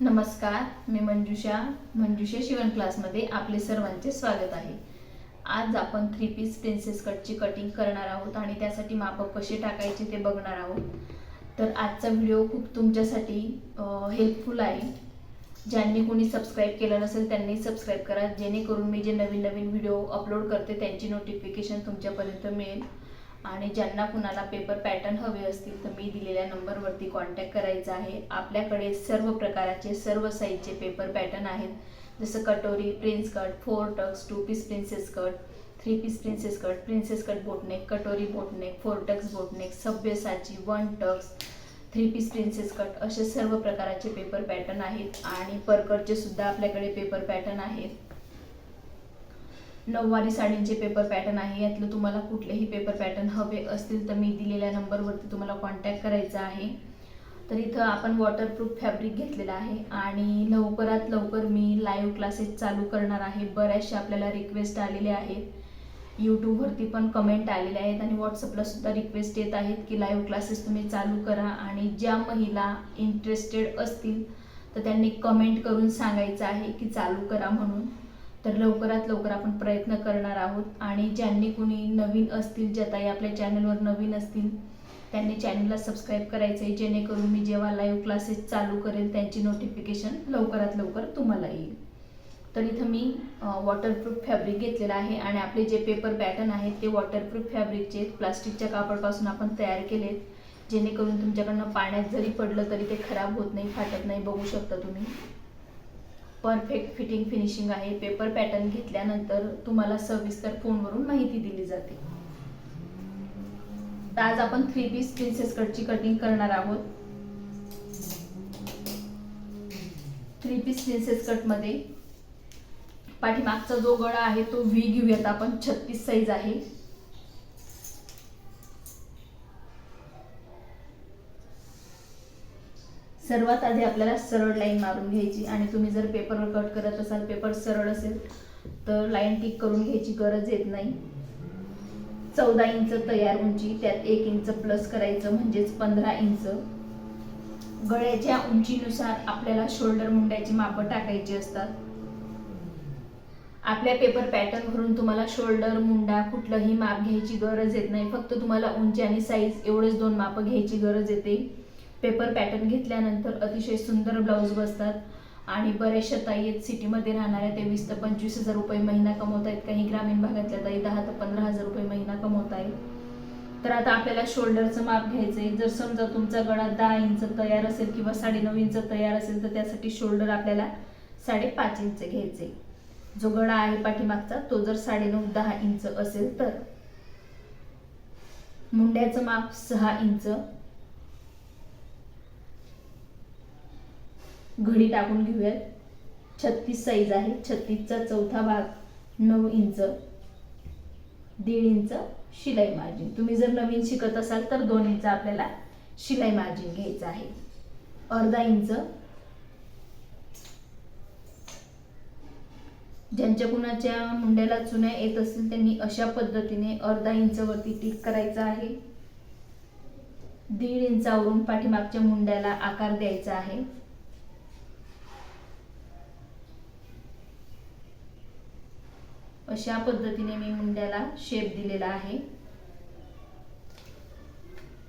नमस्कार मी मंजुषा. मंजुषा शिवण क्लासमध्ये आपले सर्वांचे स्वागत आहे. आज आपण थ्री पीस प्रिन्सेस कटची कटिंग करणार आहोत आणि त्यासाठी मापक कसे टाकायचे ते बघणार आहोत. तर आजचा व्हिडिओ खूप तुमच्यासाठी हेल्पफुल आहे. ज्यांनी कोणी सबस्क्राईब केलं नसेल त्यांनी सबस्क्राईब करा. जेणेकरून मी जे नवीन नवीन व्हिडिओ अपलोड करते त्यांची नोटिफिकेशन तुमच्यापर्यंत मिळेल. आणि ज्यांना कुणाला पेपर पॅटर्न हवे असतील तर मी दिलेल्या नंबरवरती कॉन्टॅक्ट करायचा आहे. आपल्याकडे सर्व प्रकाराचे सर्व साईजचे पेपर पॅटर्न आहेत. जसं कटोरी prince cut four tucks two piece princess cut three piece princess cut princess cut boatneck कटोरी boatneck four tucks boatneck सभ्यसाची one tucks three piece princess cut असे सर्व प्रकाराचे पेपर पॅटर्न आहेत. आणि परकटचे सुद्धा आपल्याकडे पेपर पॅटर्न आहेत. नऊवारी साडींचे पेपर पॅटर्न आहे. यातलं तुम्हाला कुठलेही पेपर पॅटर्न हवे असतील तर मी दिलेल्या नंबरवरती तुम्हाला कॉन्टॅक्ट करायचा आहे. तर इथं आपण वॉटरप्रूफ फॅब्रिक घेतलेलं आहे आणि लवकरात लवकर मी लाईव्ह क्लासेस चालू करणार आहे. बऱ्याचशा आपल्याला रिक्वेस्ट आलेल्या आहेत. यूट्यूबवरती पण कमेंट आलेल्या आहेत आणि व्हॉट्सअपला सुद्धा रिक्वेस्ट येत आहेत की लाईव्ह क्लासेस तुम्ही चालू करा आणि ज्या महिला इंटरेस्टेड असतील तर त्यांनी कमेंट करून सांगायचं आहे की चालू करा म्हणून. तर लवकरात लवकर आपण प्रयत्न करणार आहोत. आणि ज्यांनी कुणी नवीन असतील ज्या आपल्या चॅनलवर नवीन असतील त्यांनी चॅनलला सबस्क्राईब करायचं आहे जेणेकरून मी जेव्हा लाईव्ह क्लासेस चालू करेल त्यांची नोटिफिकेशन लवकरात लवकर तुम्हाला येईल. तर इथं मी वॉटरप्रूफ फॅब्रिक घेतलेलं आहे आणि आपले जे पेपर पॅटर्न आहेत ते वॉटरप्रूफ फॅब्रिकचे प्लास्टिकच्या कापडपासून आपण तयार केलेत. जेणेकरून तुमच्याकडनं पाण्यात जरी पडलं तरी ते खराब होत नाही फाटत नाही. बघू शकता तुम्ही. परफेक्ट फिटिंग फिनिशिंग आहे. पेपर पॅटर्न घेतल्यानंतर तुम्हाला सविस्तर फोनवरून माहिती दिली जाते. तर आज आपण थ्री पीस प्रिन्सेस कटची कटिंग करणार आहोत. थ्री पीस प्रिन्सेस कटमध्ये पाठीमागचा जो गळा आहे तो व्ही घेऊयात आपण. छत्तीस साईज आहे. सर्वात आधी आपल्याला सरळ लाईन मारून घ्यायची. आणि तुम्ही जर पेपरवर कट करत असाल पेपर सरळ असेल तर लाईन टिक करून घ्यायची गरज येत नाही. चौदा इंच तयार उंची त्यात एक इंच प्लस करायचं म्हणजेच पंधरा इंच गळ्याच्या उंचीनुसार आपल्याला शोल्डर मुंड्याची मापं टाकायची असतात. आपल्या पेपर पॅटर्न भरून तुम्हाला शोल्डर मुंडा कुठलंही माप घ्यायची गरज येत नाही. फक्त तुम्हाला उंची आणि साईज एवढेच दोन मापं घ्यायची गरज येते. पेपर पॅटर्न घेतल्यानंतर अतिशय सुंदर ब्लाऊज बसतात. आणि बऱ्याचशा ताई आहेत सिटीमध्ये राहणाऱ्या ते वीस ते पंचवीस हजार रुपये महिना कमवत आहेत काही ग्रामीण भागातल्या ताई दहा ते पंधरा हजार रुपये महिना कमवत आहेत तर आता आपल्याला शोल्डरचं माप घ्यायचं आहे जर समजा तुमचा गळा दहा इंच तयार असेल किंवा साडेनऊ इंच तयार असेल तर त्यासाठी शोल्डर आपल्याला साडेपाच इंच घ्यायचे जो गळा आहे पाठीमागचा तो जर साडेनऊ दहा इंच असेल तर. मुंड्याचं माप सहा इंच घडी टाकून घेऊयात. छत्तीस साईज आहे. छत्तीसचा चौथा भाग नऊ इंच दीड इंच शिलाई मार्जिन तुम्ही जर नवीन शिकत असाल तर दोन इंच आपल्याला शिलाई मार्जिन घ्यायचं आहे. अर्धा इंच ज्यांच्या कुणाच्या मुंड्याला चुन्या येत असतील त्यांनी अशा पद्धतीने अर्धा इंचवरती टिक करायचं आहे. दीड इंचावरून पाठीमागच्या मुंड्याला आकार द्यायचा आहे. अशा पद्धतीने मी मुंड्याला शेप दिलेला आहे.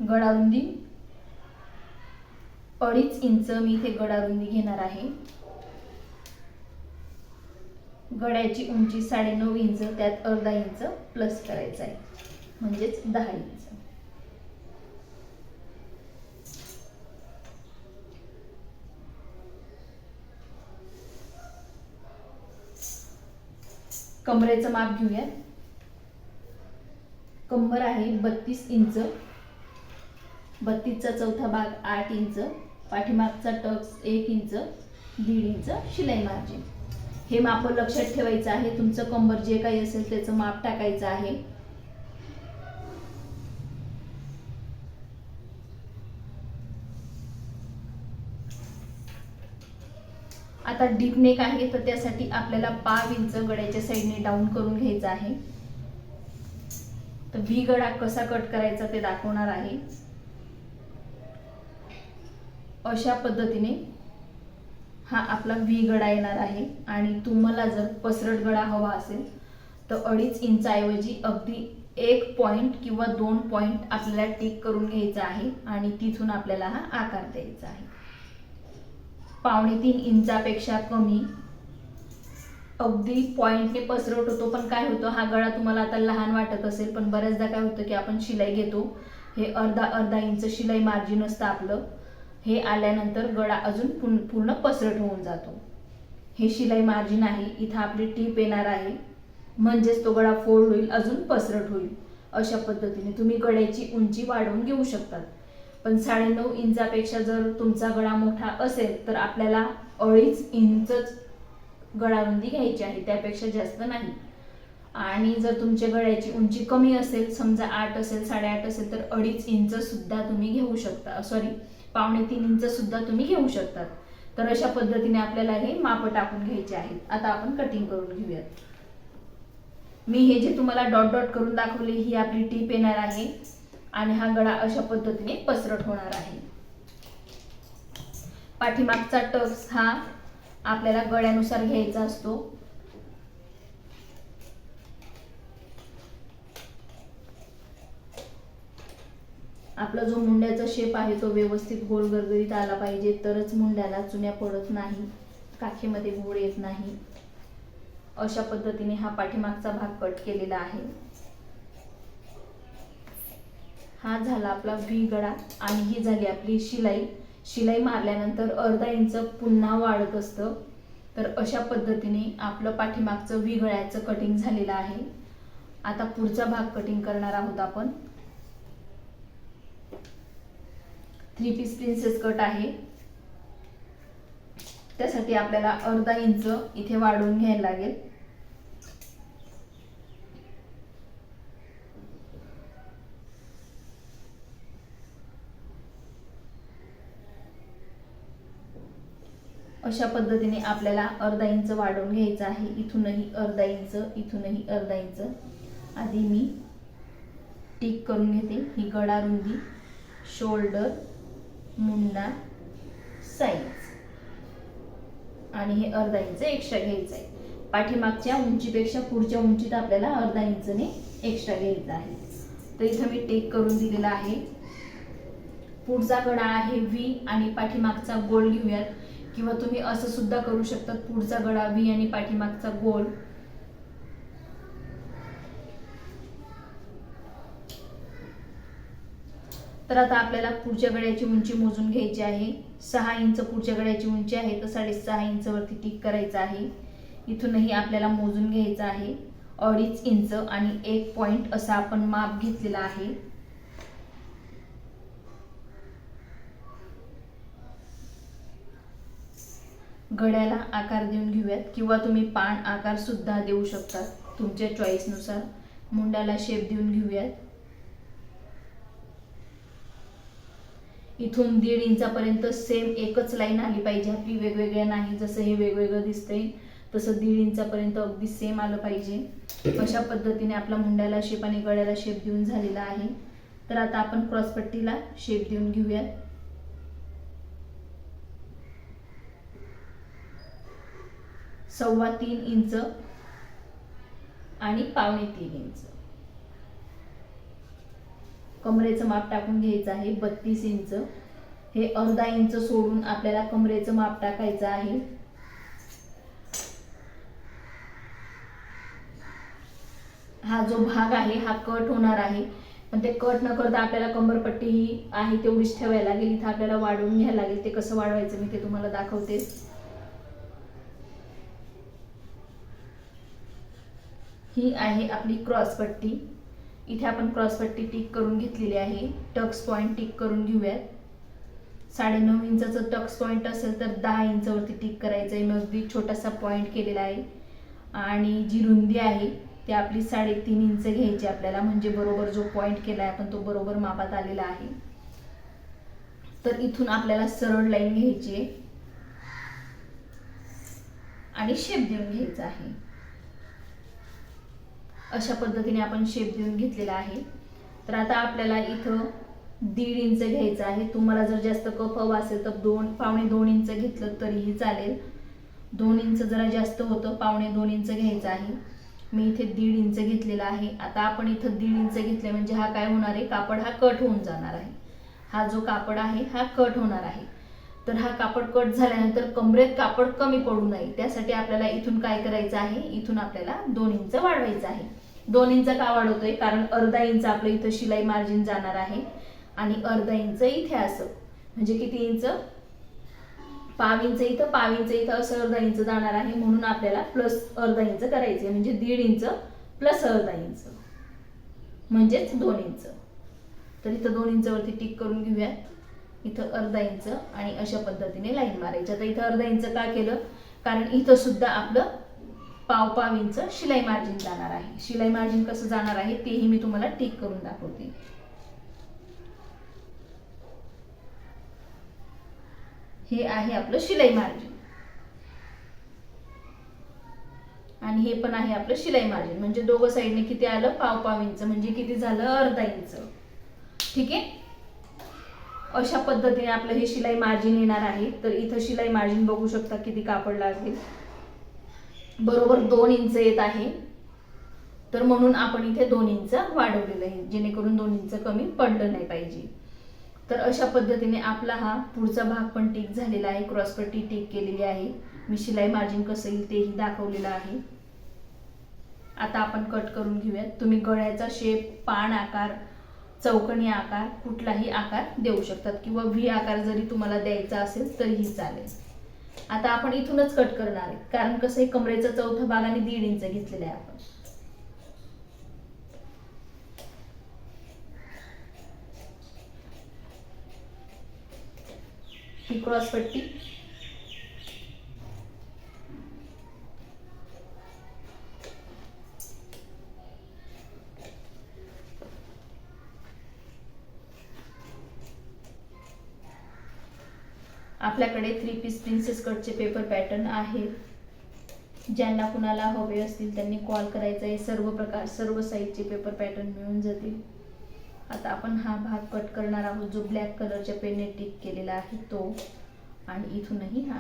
गडारुंदी. अडीच इंच मी इथे गडारुंदी घेणार आहे. गड्याची उंची साडेनऊ इंच त्यात अर्धा इंच प्लस करायचा आहे. म्हणजेच दहा इंच. कमरेचं माप घेऊया. कंबर आहे बत्तीस इंच. बत्तीसचा चौथा भाग आठ इंच. पाठीमागचा टक्स एक इंच. दीड इंच शिलाई मार्जिन हे माप लक्षात ठेवायचं आहे. तुमचं कंबर जे काही असेल त्याचं माप टाकायचं आहे. आता डीप नेक आहे तर त्यासाठी आपल्याला पाव इंच गड्याच्या साईडने डाऊन करून घ्यायचं आहे. तर व्ही गडा कसा कट करायचा ते दाखवणार आहे. अशा पद्धतीने हा आपला व्ही गळा येणार आहे. आणि तुम्हाला जर पसरट गळा हवा असेल तर अडीच इंचाऐवजी अगदी एक पॉइंट किंवा दोन पॉइंट आपल्याला टिक करून घ्यायचा आहे. आणि तिथून आपल्याला हा आकार द्यायचा आहे. पावणे तीन इंचापेक्षा कमी. अगदी पॉईंटने पसरट होतो पण काय होतं हा गळा तुम्हाला आता लहान वाटत असेल पण बऱ्याचदा काय होतं की आपण शिलाई घेतो हे अर्धा अर्धा इंच शिलाई मार्जिन असतं आपलं. हे आल्यानंतर गळा अजून पूर्ण पसरट होऊन जातो. हे शिलाई मार्जिन आहे इथं आपली टीप येणार आहे. म्हणजेच तो गळा फोल्ड होईल अजून पसरट होईल. अशा पद्धतीने तुम्ही गळ्याची उंची वाढवून घेऊ शकतात. पण साडेनऊ इंचापेक्षा जर तुमचा गळा मोठा असेल तर आपल्याला अडीच इंचच गळारुंदी घ्यायची आहे त्यापेक्षा जास्त नाही. आणि जर तुमच्या गळ्याची उंची कमी असेल समजा आठ असेल साडेआठ असेल तर अडीच इंच सुद्धा तुम्ही घेऊ शकता. सॉरी पावणे तीन इंच सुद्धा तुम्ही घेऊ शकतात तर अशा पद्धतीने आपल्याला हे माप टाकून घ्यायचे आहेत. आता आपण कटिंग करून घेऊयात. मी हे जे तुम्हाला डॉट डॉट करून दाखवले ही आपली टीप येणार आहे. आणि हा गळा अशा पद्धतीने पसरट होणार आहे. पाठीमागचा टक्स हा आपल्याला गळ्यानुसार घ्यायचा असतो. आपला जो मुंड्याचा शेप आहे तो व्यवस्थित गोल गरगरीत आला पाहिजे तरच मुंड्याला चुन्या पडत नाही काखेमध्ये घोड येत नाही. अशा पद्धतीने हा पाठीमागचा भाग कट केलेला आहे. हा झाला आपला व्ही गळा आणि ही झाली आपली शिलाई. शिलाई मारल्यानंतर अर्धा इंच पुन्हा वाढत असतं. तर अशा पद्धतीने आपलं पाठीमागचं व्ही गळ्याचं कटिंग झालेलं आहे. आता पुढचा भाग कटिंग करणार आहोत आपण. थ्री पीस प्रिन्सेस कट आहे. त्यासाठी आपल्याला अर्धा इंच इथे वाढवून घ्यायला लागेल. अशा पद्धतीने आपल्याला अर्धा इंच वाढवून घ्यायचं आहे. इथूनही अर्धा इंच इथूनही अर्धा इंच. आधी मी टिक करून घेते. ही गळा रुंदी शोल्डर मुंडा साईज. आणि हे अर्धा इंच एक्स्ट्रा घ्यायचं आहे. पाठीमागच्या उंचीपेक्षा पुढच्या उंचीत आपल्याला अर्धा इंचने एक्स्ट्रा घ्यायचं आहे. तर इथं मी टेक करून दिलेला आहे. पुढचा गळा आहे व्ही आणि पाठीमागचा गोल घेऊयात. किंवा तुम्ही असं सुद्धा करू शकता पुढचा गळा व्ही आणि पाठीमागचा गोल. तर आता आपल्याला पुढच्या गळ्याची उंची मोजून घ्यायची आहे. सहा इंच पुढच्या गळ्याची उंची आहे तर साडेसहा इंच वरती टिक करायचं आहे. इथूनही आपल्याला मोजून घ्यायचं आहे. अडीच इंच आणि एक पॉइंट असा आपण माप घेतलेला आहे. गळ्याला आकार देऊन घेऊयात किंवा तुम्ही पान आकार सुद्धा देऊ शकता तुमच्या चॉईसनुसार मुंड्याला शेप देऊन घेऊयात. इथून दीड इंचापर्यंत सेम एकच लाईन आली पाहिजे. आपली वेगवेगळ्या नाही जसं हे वेगवेगळं दिसतंय तसं दीड इंचापर्यंत अगदी सेम आलं पाहिजे. अशा पद्धतीने आपला मुंड्याला शेप आणि गळ्याला शेप देऊन झालेला आहे. तर आता आपण क्रॉसपट्टीला शेप देऊन घेऊयात. सव्वा तीन इंच आणि पावणे तीन इंच. कमरेचं माप टाकून घ्यायचं आहे बत्तीस इंच. हे अर्धा इंच सोडून आपल्याला कमरेचं माप टाकायचं आहे. हा जो भाग आहे हा कट होणार आहे. पण ते कट न करता आपल्याला कंबरपट्टी ही आहे तेवढीच ठेवायला लागेल. इथं आपल्याला वाढवून घ्यायला लागेल. ते कसं वाढवायचं मी ते तुम्हाला दाखवते. ही आहे आपली क्रॉसपट्टी इथे आपण क्रॉसपट्टी टिक करून घेतलेली आहे. टक्स पॉईंट टिक करून घेऊयात. साडेनऊ इंचाचं टक्स पॉईंट असेल तर दहा इंचावरती टिक करायचं आहे मग अगदी छोटासा पॉईंट केलेला आहे. आणि जी रुंदी आहे ती आपली साडेतीन इंच घ्यायची आपल्याला. म्हणजे बरोबर जो पॉईंट केला आहे आपण तो बरोबर मापात आलेला आहे. तर इथून आपल्याला सरळ लाईन घ्यायची आहे. आणि शेप देऊन घ्यायचा आहे. अशा पद्धतीने आपण शेप देऊन घेतलेला आहे. तर आता आपल्याला इथं दीड इंच घ्यायचं आहे. तुम्हाला जर जास्त कप हवा असेल तर दोन पावणे दोन इंच घेतलं तरीही चालेल. दोन इंच जरा जास्त होतं पावणे दोन इंच घ्यायचं आहे. मी इथे दीड इंच घेतलेला आहे. आता आपण इथं दीड इंच घेतले म्हणजे हा काय होणार आहे? कापड हा कट होऊन जाणार आहे. हा जो कापड आहे हा कट होणार आहे. तर हा कापड कट झाल्यानंतर कमरेत कापड कमी पडू नये. त्यासाठी आपल्याला इथून काय करायचं आहे? इथून आपल्याला दोन इंच वाढवायचं आहे. दोन इंच का वाढवतोय कारण अर्धा इंच आपलं इथं शिलाई मार्जिन जाणार आहे. आणि अर्धा इंच इथे असं. म्हणजे किती इंच? पाव इंच इथं पाव इंच इथं असं अर्धा इंच जाणार आहे. म्हणून आपल्याला प्लस अर्धा इंच करायचे म्हणजे दीड इंच प्लस अर्धा इंच. म्हणजेच दोन इंच. तर इथं दोन इंचवरती टिक करून घेऊयात इथं अर्धा इंच आणि अशा पद्धतीने लाईन मारायची. आता इथं अर्धा इंच का केलं? कारण इथं सुद्धा आपलं पाव पाव इंच शिलाई मार्जिन जाणार आहे. शिलाई मार्जिन कसं जाणार आहे तेही मी तुम्हाला टिक करून दाखवते. हे आहे आपलं शिलाई मार्जिन आणि हे पण आहे आपलं शिलाई मार्जिन म्हणजे दोघं साईडने किती आलं? पाव पाव इंच म्हणजे किती झालं? अर्धा इंच. ठीक आहे? अशा पद्धतीने आपलं हे शिलाई मार्जिन येणार आहे. तर इथं शिलाई मार्जिन बघू शकता किती कापड लागेल. बरोबर दोन इंच येत आहे. तर म्हणून आपण इथे दोन इंच वाढवलेलं आहे. जेणेकरून दोन इंच कमी पडलं नाही पाहिजे. तर अशा पद्धतीने आपला हा पुढचा भाग पण टिक झालेला आहे. क्रॉसपट्टी टिक केलेली आहे. मी शिलाई मार्जिन कसं येईल तेही दाखवलेलं आहे. आता आपण कट करून घेऊयात. तुम्ही गळ्याचा शेप पान आकार चौकणी आकार कुठलाही आकार देऊ शकतात. किंवा व्ही आकार जरी तुम्हाला द्यायचा असेल तरीही चालेल. आता आपण इथूनच कट करणार आहे. कारण कसं आहे कमरेचा चौथा भाग आणि दीड इंच घेतलेला आहे आपण. ही क्रॉस पट्टी. आपल्याकडे थ्री पीस प्रिन्सेस कटचे पेपर पॅटर्न आहेत. ज्यांना कुणाला हवे असतील त्यांनी कॉल करायचा. आहे सर्व प्रकार सर्व साईजचे पेपर पॅटर्न मिळून जातील. आता आपण हा भाग कट करणार आहोत जो ब्लॅक कलरच्या पेनने टिक केलेला आहे तो. आणि इथूनही हा.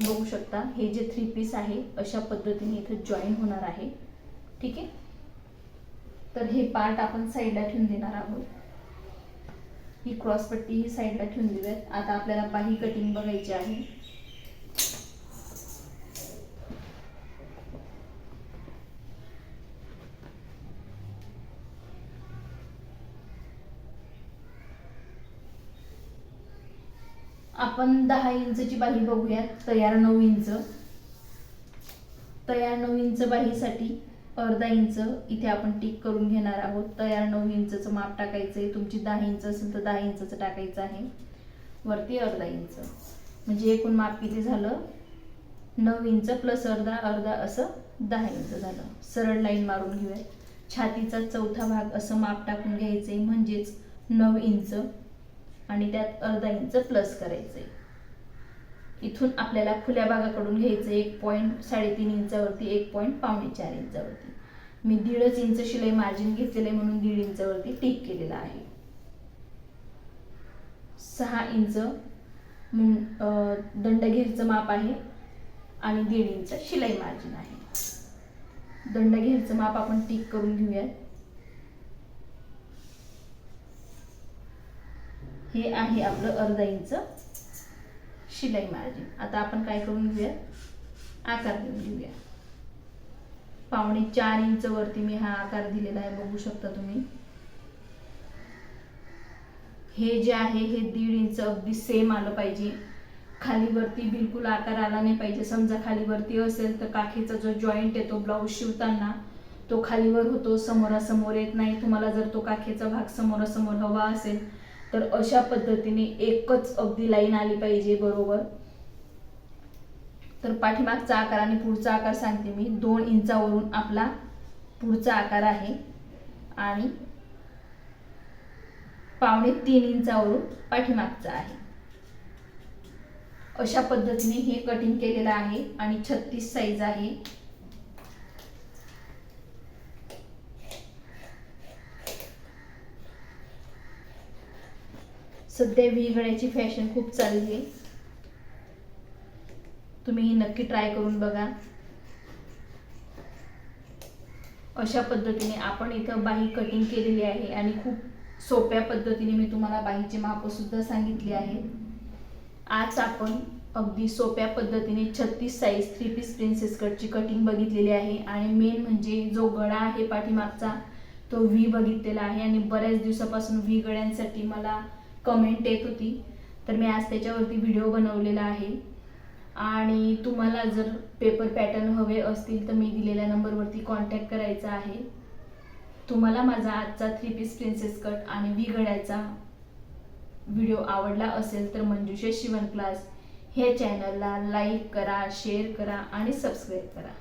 बघू शकता हे जे थ्री पीस आहे अशा पद्धतीने इथं जॉईन होणार आहे. ठीक आहे? तर हे पार्ट आपण साईडला ठेवून देणार आहोत. ही क्रॉस पट्टी ही साईडला ठेवून देऊयात. आता आपल्याला बाही कटिंग बघायची आहे. आपण दहा इंचची बाही बघूयात. तयार नऊ इंच. तयार नऊ इंच बाहीसाठी अर्धा इंच इथे आपण टिक करून घेणार आहोत. तयार नऊ इंचचं माप टाकायचं आहे. तुमची दहा इंच असेल तर दहा इंचचं टाकायचं आहे. वरती अर्धा इंच. म्हणजे एकूण माप किती झालं? नऊ इंच प्लस अर्धा अर्धा असं दहा इंच झालं. सरळ लाईन मारून घेऊया. छातीचा चौथा भाग असं माप टाकून घ्यायचं आहे म्हणजेच नऊ इंच. आणि त्यात अर्धा इंच प्लस करायचं आहे इथून आपल्याला खुल्या भागाकडून घ्यायचं एक पॉईंट साडेतीन इंचावरती एक पॉईंट पावणे चार इंचावरती मी दीडच इंच शिलाई मार्जिन घेतलेलं आहे म्हणून दीड इंचावरती टिक केलेला आहे. सहा इंच दंडघेरचं माप आहे आणि दीड इंच शिलाई मार्जिन आहे. दंडघेरचं माप आपण टिक करून घेऊयात. हे आहे आपलं अर्धा इंच शिलाई मार्जिन आता आपण काय करून घेऊया? आकार देऊन घेऊया. पावणे चार इंच वरती मी हा आकार दिलेला आहे बघू शकता तुम्ही. हे जे आहे हे दीड इंच अगदी सेम आलं पाहिजे. खाली वरती बिलकुल आकार आला नाही पाहिजे. समजा खाली वरती असेल तर काखेचा जो जॉईंट येतो ब्लाऊज शिवताना तो खालीवर होतो समोरासमोर येत नाही. तुम्हाला जर तो काखेचा भाग समोरासमोर हवा असेल तर अशा पद्धतीने एकच अगदी लाईन आली पाहिजे बरोबर. तर पाठीमागचा आकार आणि पुढचा आकार सांगते मी. दोन इंचावरून आपला पुढचा आकार आहे. आणि पावणे तीन इंचावरून पाठीमागचा आहे. अशा पद्धतीने हे कटिंग केलेलं आहे आणि छत्तीस साईज आहे. सध्या व्ही गळ्याची फॅशन खूप चालली आहे. तुम्ही ही नक्की ट्राय करून बघा. अशा पद्धतीने आपण इथं बाही कटिंग केलेली आहे आणि खूप सोप्या पद्धतीने मी तुम्हाला बाहीचे मापसुद्धा सांगितले आहे. आज आपण अगदी सोप्या पद्धतीने छत्तीस साईज थ्री पीस प्रिन्सेस कटची कटिंग बघितलेली आहे आणि मेन म्हणजे जो गळा आहे पाठीमागचा तो व्ही बघितलेला आहे आणि बऱ्याच दिवसापासून व्ही गळ्यांसाठी मला कमेंट येत होती. तर मी आज त्याच्यावरती व्हिडिओ बनवलेला आहे. आणि तुम्हाला जर पेपर पॅटर्न हवे असतील तर मी दिलेल्या नंबरवरती कॉन्टॅक्ट करायचा आहे. तुम्हाला माझा आजचा थ्री पीस प्रिन्सेस कट आणि वी गळ्याचा व्हिडिओ आवडला असेल तर मंजुषे शिवण क्लास ह्या चॅनलला लाईक करा शेअर करा आणि सबस्क्राईब करा.